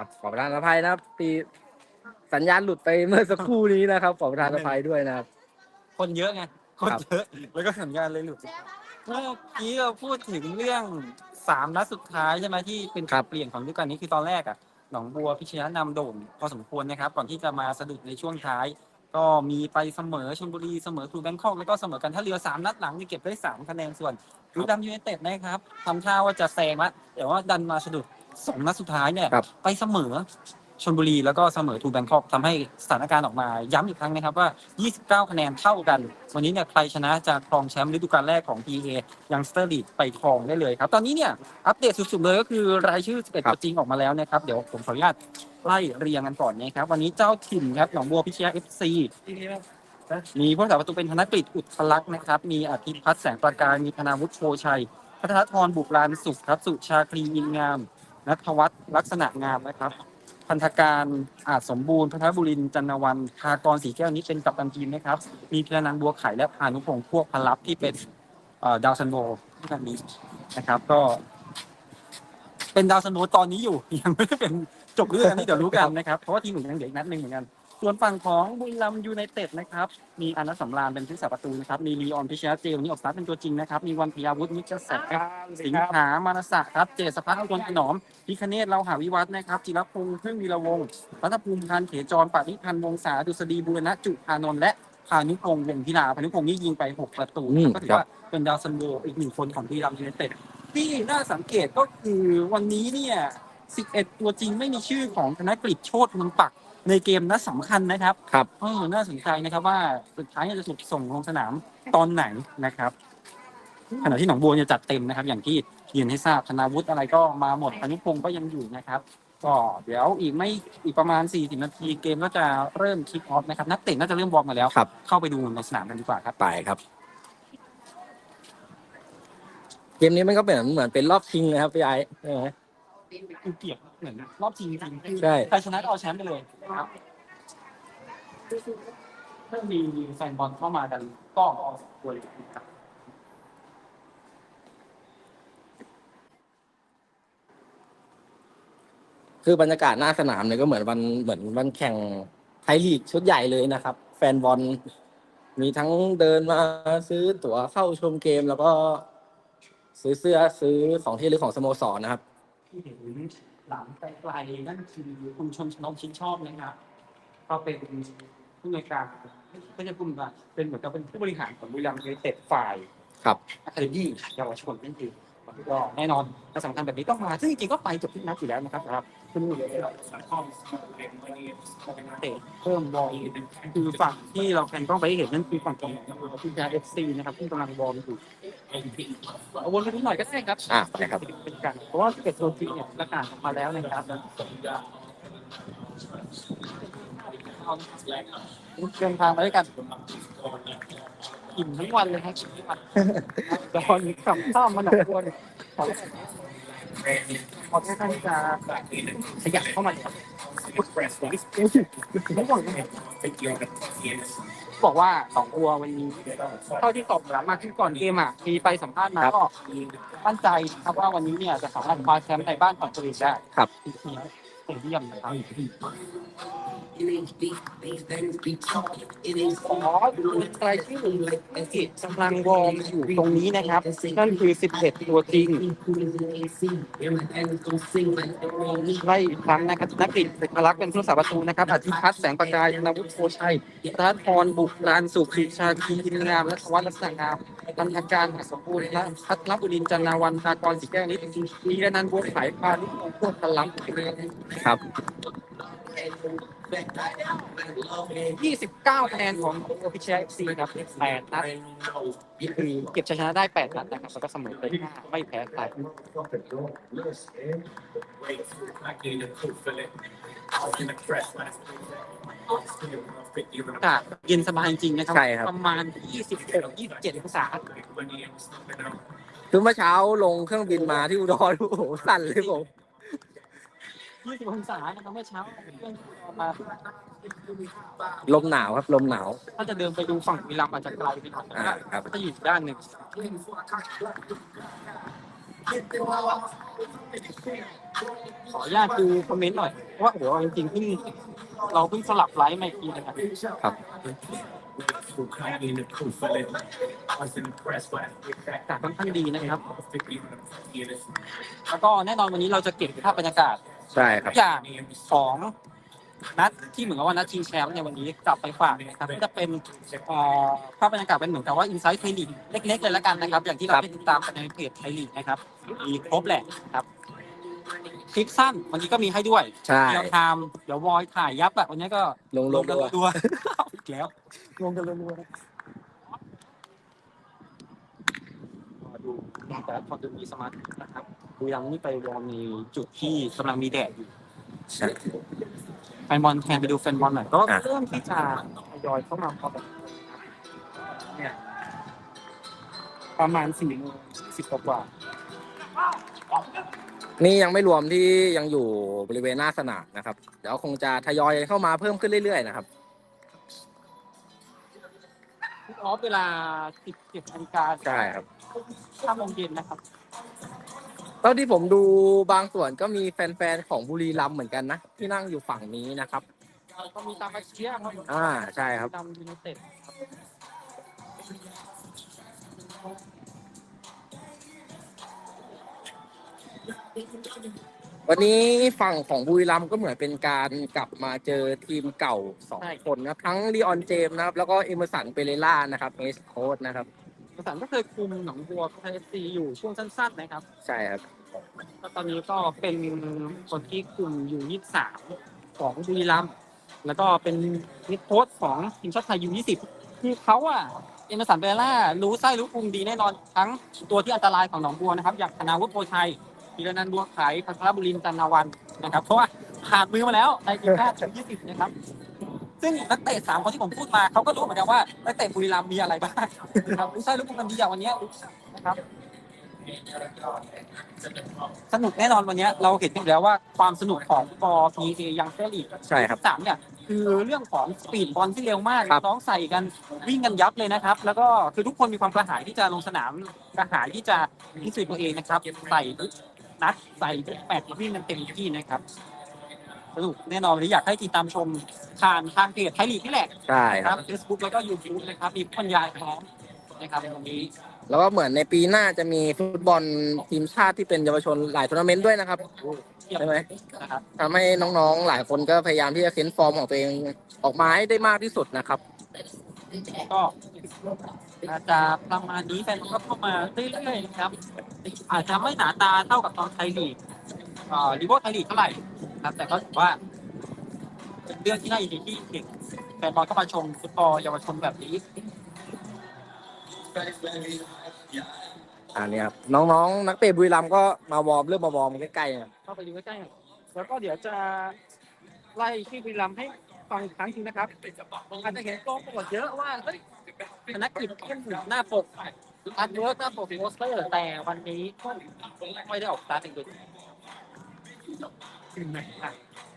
ครับขอประทานอภัยนะครับตีสัญญาณหลุดไปเมื่อสักครู่นี้นะครับ ขอประทานอภัยด้วยนะครับ คนเยอะไง คนครับเยอะ แล้วก็สัญญาณเลยหลุด เมื่อกี้เราพูดถึงเรื่องสามนัดสุดท้ายใช่ไหมที่เป็นจุดเปลี่ยนของฤดูกาลนี้คือตอนแรกอะ หนองบัวพิชยะนำโด่งพอสมควรนะครับ ก่อนที่จะมาสะดุดในช่วงท้าย ก็มีไปเสมอชลบุรีเสมอครูแบงคอกแล้วก็เสมอกันท่าเรือสามนัดหลังนี่เก็บได้สามคะแนนส่วนบุรีรัมย์ยูไนเต็ดนะครับทำท่าว่าจะแซงละแต่ว่าดันมาสะดุด สองนัดสุดท้ายเนี่ยครับ ไปเสมอชลบุรีแล้วก็เสมอทูแบงคอกทำให้สถานการณ์ออกมาย้ำอีกครั้งนะครับว่า 29 คะแนนเท่ากัน วันนี้เนี่ยใครชนะจะครองแชมป์ฤดูกาลแรกของ PA ยังสเตอร์ลีกไปครองได้เลยครับ ตอนนี้เนี่ยอัปเดตสุดๆเลยก็คือรายชื่อ 11ครับตัวจริงออกมาแล้วนะครับ เดี๋ยวผมขออนุญาตไล่เรียงกันก่อนนะครับ วันนี้เจ้าถิ่นครับหนองบัวพิชยา FC มีผู้สาประตูเป็นธนกฤษอุทธลักษณ์นะครับ มีอภิพัฒน์แสงประการ มีธนาวุฒิโชชัย พัฒนทรบุกลานสุขครับ สุชาคลีอินงาม นัทวัฒน์ลักษณะงามนะครับ พันธการอาจสมบูรณ์พัทรบุรินทร์จันทวันคากรสีแก้วนี้เป็นกัปตันทีมนะครับ มีพิรนันท์บัวไข่และพานุพงษ์พวกพลับที่เป็นเอ่อดาวซันโวที่นันนี้นะครับ ก็ เป็นดาวซันโวตอนนี้อยู่ ยังไม่ได้เป็นจบเรื่องนี้เดี๋ยวรู้กันนะครับ เพราะว่าทีมหนึ่งยังเหลืออีกนัดหนึ่งเหมือนกัน ส่วนฝั่งของบุรีรัมย์ยูไนเต็ดนะครับ มีอนัทสำราญเป็นผู้สาประตูนะครับ มีลีออนพิชยาเจลนี่ออกสตาร์ทเป็นตัวจริงนะครับ มีวันพิยาวุฒินิจแสงสิงหามานะสะครับ เจษพัฒน์คนขนอม พิคเนตเราหาวิวัฒน์นะครับ จิรพงษ์พึ่งวีระวงศ์รัตภูมิพันธ์เขจรปฏิพันธ์วงศาดุษฎีบุรณะจุพานนท์และพานุพงษ์วงศ์พิลาพานุพงศ์นี่ยิงไป 6 ประตูอืมก็ถือว่าเป็นดาวซันโวอีกหนึ่งคนของบุรีรัมย์ยูไนเต็ดที่น่าสังเกตก็คือวันนี้เนี่ย11 ตัวจริงไม่มีชื่อของธนกฤษโชติเมืองปัก ในเกมนัดสำคัญนะครับครับ เออน่าสนใจนะครับว่าสุดท้ายจะถูกส่งลงสนามตอนไหนนะครับขณะที่หนองบัวเนี่ยจัดเต็มนะครับ อย่างที่เรียนให้ทราบธนาวุฒิอะไรก็มาหมดพานุพงศ์ก็ยังอยู่นะครับ ก็เดี๋ยวอีกไม่อีกประมาณ 40 นาทีเกมก็จะเริ่มคิกออฟนะครับ นักเตะน่าจะเริ่มวอร์มมาแล้วครับ เข้าไปดูในสนามกันดีกว่าครับ ไปครับ เกมนี้มันก็เป็นเหมือนเป็นรอบชิงนะครับพี่ไอ้ใช่ไหม คือเกียบเหมือนรอบชิงจริงๆคือใช่ ใครชนะก็เอาแชมป์ไปเลยนะครับเริ่มมีแฟนบอลเข้ามากันก็พอสมควรครับคือบรรยากาศหน้าสนามเนี่ยก็เหมือนวันเหมือนวันแข่งไทยลีกชุดใหญ่เลยนะครับ แฟนบอลมีทั้งเดินมาซื้อตั๋วเข้าชมเกมแล้วก็ ซื้อเสื้อซื้อของที่ระลึกของสโมสรนะครับ ที่เห็นหลังไกลๆนั่นคือคุณชมชนกชินชอบนะครับ ก็เป็นผู้ในวยการไม่ใช่ผู้ในวยการเป็นเหมือนกับเป็นผู้บริหารของบุรีรัมย์ยูไนเต็ดฝ่ายครับ อะคาเดมี่เยาวชนนั่นเองก็แน่นอนและสำคัญแบบนี้ต้องมาซึ่งจริงๆก็ไปจบที่นัดอยู่แล้วนะครับสำหรับ คุณหนุ่มเตะเพิ่มบอลคือฝั่งที่เราแพนกล้องไปให้เห็นนั่นคือฝั่งของทีมเอฟซีนะครับที่กำลังบอลอยู่เอาวนไปนิดหน่อยก็ได้ครับอะไปครับเป็นกันเพราะว่าเกิดโซนทีเนี่ยประกาศออกมาแล้วนะครับเดินทางมาด้วยกันอิ่มทั้งวันเลยครับทั้งวันตอนขับข้ามมาหนักตัวเนี่ย ขอขอแค่ท่านจะขยับเข้ามาครับไม่บอกนะบอกว่าสองตัววันนี้เท่าที่ตอบรับมาที่ก่อนเกมอะมีไปสัมภาษณ์มาก็มั่นใจครับว่าวันนี้เนี่ยจะสามารถคว้าแชมป์ในบ้านของตัวเองได้ครับเยี่ยมนะครับ ขอรายชื่อที่กำลังวอร์มอยู่ตรงนี้นะครับ นั่นคือ 11 ตัวจริง ไล่อีกครั้งนะครับนักกฤษเอกลักษณ์เป็นผู้สาประตูนะครับอธิพัฒน์แสงประกายธนวุฒิโพชัยรัตพรบุกลานสุขศิชาคีอินงามและทวัฒน์ลักษณะงามพันธการอัศสมบูรณ์และพัทรบุรินทร์จันนาวันตากรสีแก้วนิดมีระนันท์บัวไข่พาลุกพงศ์พวกพลังครับ 29คะแนนของโอพิเชียซีครับ8นัดคือเก็บชัยชนะได้ 8 นัดนะครับแล้วก็เสมอไป5ไม่แพ้ใครอากาศเย็นสบายจริงๆนะครับ ใช่ครับ ประมาณ 26 27องศาคือเมื่อเช้าลงเครื่องบินมาที่อุดรโอ้โหสั่นเลยผม 20องศานะครับเมื่อเช้าเพื่อนมาลมหนาวครับ ลมหนาว ถ้าจะเดินไปดูฝั่งวิลัมย์อาจจะไกลไปหน่อยอ่าครับ ก็จะอยู่ด้านหนึ่งขออนุญาตดูคอมเมนต์หน่อยเพราะว่าโอ้โหจริงๆเพิ่งเราเพิ่งสลับไลฟ์มาอีกทีนะครับครับอากาศค่อนข้างดีนะครับแล้วก็แน่นอนวันนี้เราจะเก็บภาพบรรยากาศ ใช่ครับทุกอย่างของนัดที่เหมือนกับว่านัดชิงแชมป์ในวันนี้กลับไปฝากนะครับก็จะเป็นเอ่อภาพบรรยากาศเป็นเหมือนกับว่าอินไซต์ไทยลีกเล็กๆเลยละกันนะครับ อย่างที่เราครับ ได้ติดตามกันในเพจไทยลีกนะครับมีครบแหละนะครับคลิปสั้นวันนี้ก็มีให้ด้วยใช่ เดี๋ยวไทม์เดี๋ยววอยถ่ายยับอะวันนี้ก็ลงลงกันด้วยรัวๆเอาอีกแล้วลงกันรัวๆนะรอดูแต่พอดูมีสมาธินะครับ ดูยังนี่ไปรอในจุดที่กำลังมีแดดอยู่ใช่ แฟนบอลแทนไปดูแฟนบอลหน่อยก็อะ เริ่มที่จะทยอยเข้ามาพอแบบเนี่ยประมาณสี่โมงสิบกว่านี่ยังไม่รวมที่ยังอยู่บริเวณหน้าสนามนะครับ เดี๋ยวคงจะทยอยเข้ามาเพิ่มขึ้นเรื่อยๆนะครับทุกออฟเวลาสิบเจ็ดนาฬิกาใช่ครับห้าโมงเย็นนะครับ เท่าที่ผมดูบางส่วนก็มีแฟนๆของบุรีรัมย์เหมือนกันนะ ที่นั่งอยู่ฝั่งนี้นะครับ ก็มีตามมาเชียร์ครับอ่าใช่ครับนำยูไนเต็ดวันนี้ฝั่งของบุรีรัมย์ก็เหมือนเป็นการกลับมาเจอทีมเก่าสองคนนะครับทั้งลีออนเจมส์นะครับ แล้วก็เอเมอร์สันเปเรล่านะครับเอสโค้ดนะครับ ประสานก็เคยคุมหนองบัวไทยเอฟซีอยู่ช่วงสั้นๆนะครับใช่ครับ แล้วตอนนี้ก็เป็นคนที่คุมอยู่ยี่สามของบุรีรัมย์แล้วก็เป็นมิดโค้ชของทีมชาติไทยยูยี่สิบคือเขาอะเอเมสันเบลล่ารู้ไส้รู้พุงดีแน่นอนทั้งตัวที่อันตรายของหนองบัวนะครับ อย่างธนาวุฒิโพชัยธีรนันท์บัวไขพัทรบุรินทร์จันนาวันนะครับ เพราะว่าผ่านมือมาแล้วในทีมชาติยูยี่สิบนะครับ ซึ่งนักเตะสามคนที่ผมพูดมาเขาก็รู้เหมือนกันว่านักเตะบุรีรัมย์มีอะไรบ้างนะครับรู้ไส้รู้พุงกันดีอย่างวันเนี้ยนะครับ สนุกแน่นอนวันเนี้ยเราเห็นอยู่แล้วว่าความสนุกของบอลทีเอยังเซลีกใช่ครับสามเนี่ยคือเรื่องของสปีดบอลที่เร็วมากครับน้องใส่กันวิ่งกันยับเลยนะครับ แล้วก็คือทุกคนมีความกระหายที่จะลงสนามกระหายที่จะพิสูจน์ตัวเองนะครับใส่ทุกนัดใส่ทุกแปดวิ่งกันเต็มที่นะครับ สนุกแน่นอนวันนี้อยากให้ติดตามชมผ่านทางเพจไทยลีกนี่แหละใช่นะคครัรับบ Facebook แล้วก็ YouTube นะครับมีผู้บรรยายพร้อมนะครับวันนี้แล้วก็เหมือนในปีหน้าจะมีฟุตบอลทีมชาติที่เป็นเยาวชนหลายทัวร์นาเมนต์ด้วยนะครับใช่ไหม นะครับทำให้น้องๆ หลายคนก็พยายามที่จะเค้นฟอร์มของตัวเองออกมาให้ได้มากที่สุดนะครับ ก็อาจจะประมาณนี้แฟนก็เข้ามาเรื่อยๆนะครับอาจจะไม่หนาตาเท่ากับตอนไทยลีก เอ่อลีโวไทยลีกเท่าไหร่นะครับแต่ก็ถือว่า เป็นเรื่องที่น่ายินดีที่เด็กแฟนบอลก็มาชมฟุตบอลเยาวชนแบบนี้อันนี้ครับน้องๆ นักเตะบุรีรัมย์ก็มาวอร์มเริ่มมาวอร์มใกล้ๆนะเข้าไปดูใกล้ๆหน่อยแล้วก็เดี๋ยวจะไล่ชื่อบุรีรัมย์ให้ฟังอีกครั้งหนึงนะครับอาจจะเห็นกล้องปรากฏเยอะว่าเฮ้ยธนกิจเข้มหน้าปกอาร์ตเวิร์กหน้าปกโปสเตอร์แต่วันนี้ไม่ได้ออกสตาร์ทเองด้วยอะ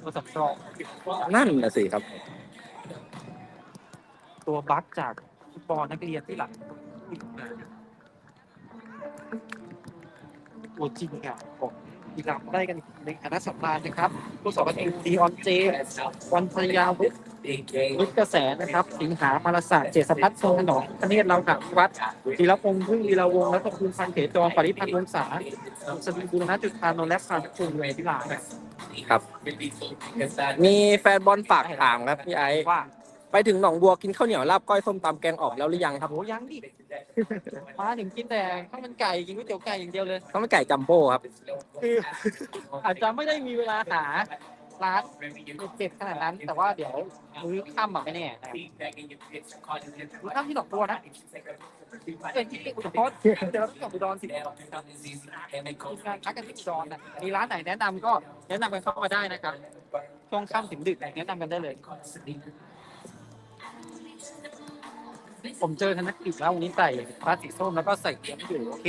ตัวสำรองนั่นนะสิครับ ตัวบัคจากฟุตบอลนักเรียนที่หลังตัวจริงอะผมบุรีรัมได้กันในคณะสัมภาษณ์นะครับผู้สอบกันเองดีออนเจวันพยาวุฒิ วุฒิกระแสนะครับ สิงหามาลศาสตร์เจษพัฒน์ทรงถนอมคเนศเราหักวัดธีรพงษ์พึ่งลีลาวงศ์แล้วก็คุณพันเขจรปริพันธ์วงศาสดีบุรณะจุฑานนท์และพานคุณเวทิลาครับ มีแฟนบอลฝากถามครับพี่ไอซ์ว่าไปถึงหนองบัวกินข้าวเหนียวลาบก้อยส้มตำแกงออกแล้วหรือยังครับโอ้ยังดิมาถึงกินแต่ข้าวมันไก่กินก๋วยเตี๋ยวไก่อย่างเดียวเลยต้องไม่ไก่จัมโบ้ครับคืออาจจะไม่ได้มีเวลาหา ร้านเด็ดๆขนาดนั้น แต่ว่าเดี๋ยวมื้อค่ำอะไม่แน่นะครับมื้อค่ำที่ดอกบัวนะเป็นที่อุดรเดี๋ยวเราต้องกลับอุดรสิครับทีมงานพักกันที่อุดรนะมีร้านไหนแนะนำก็แนะนำกันเข้ามาได้นะครับช่วงค่ำถึงดึกแนะนำกันได้เลย ผมเจอธนกิจแล้ววันนี้ใส่พลาสติกส้มแล้วก็ใส่เกียมอยู่โอเค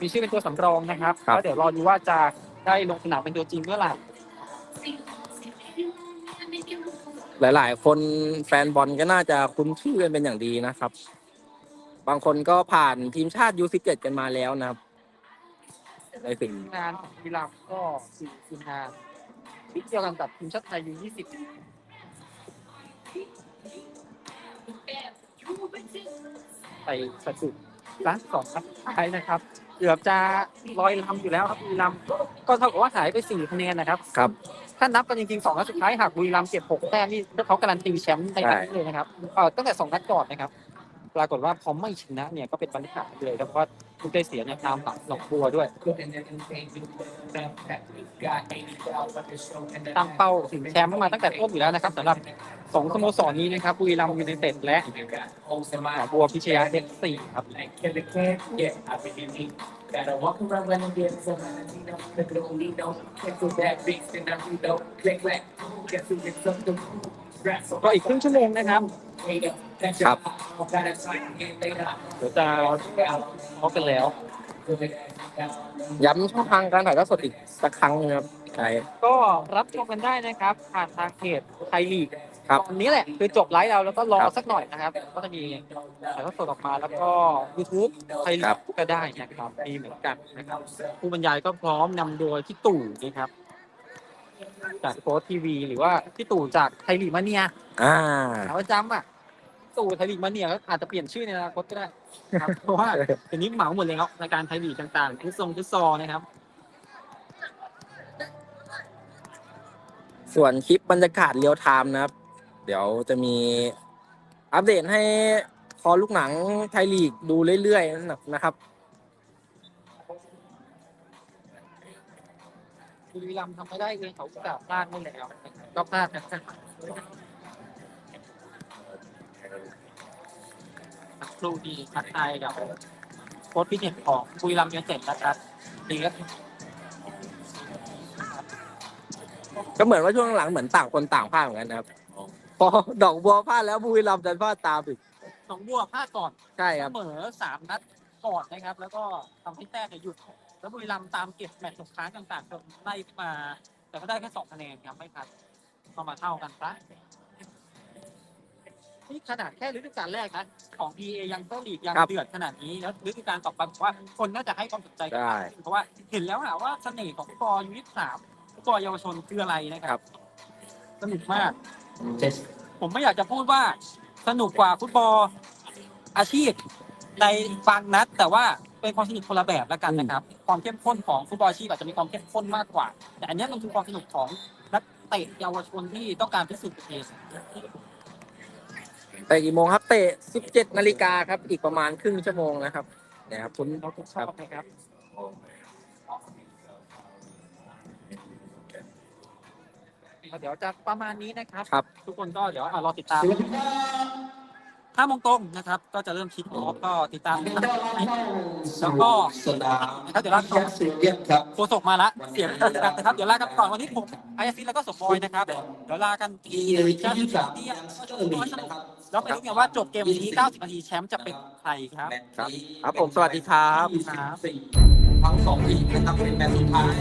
มีชื่อเป็นตัวสำรองนะครับครับแล้วเดี๋ยวรอดูว่าจะได้ลงสนามเป็นตัวจริงเมื่อไหร่ หลาย ๆ คนแฟนบอลก็น่าจะคุ้นชื่อกันเป็นอย่างดีนะครับ บางคนก็ผ่านทีมชาติ U17 กันมาแล้วนะครับในสิ่งทีมงานของบุรีรัมย์ก็สี่ทีมงานชุดเดียวกันกับทีมชาติไทยยูยี่สิบไปสะดุดล้านสองครับท้ายนะครับเกือบจะลอยลำอยู่แล้วครับบุรีรัมย์ก็เท่ากับว่าหายไปสี่คะแนนนะครับ ครับ ถ้านับกันจริงๆสองนัดสุดท้ายหากบุรีรัมย์เก็บหกแต้มนี่เขาการันตีแชมป์ในนัดนี้เลยนะครับเออตั้งแต่สองนัดก่อนนะครับ ปรากฏว่าพอไม่ชนะเนี่ยก็เป็นปัญหาเลยครับเพราะว่าลูกได้เสียเนี่ยตามหลังหนองบัวด้วย ตั้งเป้าถึงแชมป์มาตั้งแต่ต้นอยู่แล้วนะครับสำหรับสองสโมสรนี้นะครับบุรีรัมย์ยูไนเต็ดและหนองบัวพิชยาเด็กสี่ครับ Gotta walk around when I'm getting some Latino, the Lolino, get to that beast and I'm you know, click clack, get to get some the rap so ก็อีกครึ่งชั่วโมงนะครับ wait up, that's your gotta sign again later. เดี๋ยวจะพบกันแล้วย้ำช่องทางการถ่ายทอดสดอีกสักครั้งหนึงครับใช่ก็รับชมกันได้นะครับ ผ่านทางเพจไทยลีก ครับตอนนี้แหละคือจบไลฟ์เราแล้วก็รอครับสักหน่อยนะครับ ก็จะมีถ่ายทอดสดออกมาแล้วก็ YouTube ไทยลีครักบก็ได้นะครับมีเหมือนกันนะครับผู้บรรยายก็พร้อมนำโดยพี่ตู่นะครับ จากโค้ชทีวีหรือว่าพี่ตู่จากไทยลีกมาเนียอ่า ถามว่าจำอะตู่ไทยลีกมาเนียก็อาจจะเปลี่ยนชื่อในอนาคตก็ได้นะครับ เพราะว่าเดี๋ยวนี้เหมาหมดแล้วรายการไทยลีกต่างๆทุกทรงทุกซอนะครับ ส่วนคลิปบรรยากาศเรียวไทม์นะครับ เดี๋ยวจะมีอัปเดตให้คอลูกหนังไทยลีกดูเรื่อยๆนะครับบุรีรัมย์ทำไม่ได้เลยเขากลับพลาดไม่แล้วก็พลาดนะครับครูดีทักทายกับโค้ชพิเศษของบุรีรัมย์ยูไนเต็ดนะครับดีครับก็เหมือนว่าช่วงหลังเหมือนต่างคนต่างพลาดเหมือนกันนะครับ พอดอกบัวพลาดแล้วบุรีรัมย์ดันพลาดตามอีกหนองบัวพลาดก่อนใช่เสครับ มอสามนัดก่อนนะครับ แล้วก็ทำให้แต้มเนี่ยหยุด แล้วบุรีรัมย์ตามเก็บแมตช์สุดท้ายต่างๆจนไล่ขึ้นมา แต่ก็ได้แค่สองคะแนนครับไม่ทันก็มาเท่ากันซะนี่ขนาดแค่ฤดูกาลแรกนะของ PA ยังก็ลีกยังครับเดือดขนาดนี้แล้วฤดูกาลต่อไปผมว่าคนน่าจะให้ความสนใจกันได้มากขึ้นเพราะว่าเห็นแล้วนะว่าเสน่ห์ของฟุตบอลยูยี่สามฟุตบอลเยาวชนคืออะไรนะครับสนุกมาก ผมไม่อยากจะพูดว่าสนุกกว่าฟุตบอลอาชีพในบางนัด แต่ว่าเป็นความสนุกคนละแบบแล้วกันนะครับ ความเข้มข้นของฟุตบอลอาชีพอาจจะมีความเข้มข้นมากกว่า แต่อันเนี้ยมันคือความสนุกของนักเตะเยาวชนที่ต้องการพิสูจน์ตัวเองแต่กี่โมงครับ เตะ 17 นาฬิกาครับ อีกประมาณครึ่งชั่วโมงนะครับนะครับคุณเราทุกชอบนะครับ เดี๋ยวจะประมาณนี้นะครับ ครับ ทุกคนก็เดี๋ยวอะรอติดตามห้าโมงตรงนะครับ ก็จะเริ่มคิดออฟก็ติดตามกันแล้วก็สนามนะครับเดี๋ยวลาแคสเซียนครับโฆษกมาละเสียงกันนะครับเดี๋ยวลากันก่อนวันนี้ผมไอซีแล้วก็สมบอยนะครับเดี๋ยวลากันอีที่ยี่สิบสามยังเจอหนีนะครับแล้วไปรู้กันว่าจบเกมวันนี้ 90 นาทีแชมป์จะเป็นใครครับครับ ครับผมสวัสดีครับทั้งสองทีมนะครับเป็นแมตช์สุดท้าย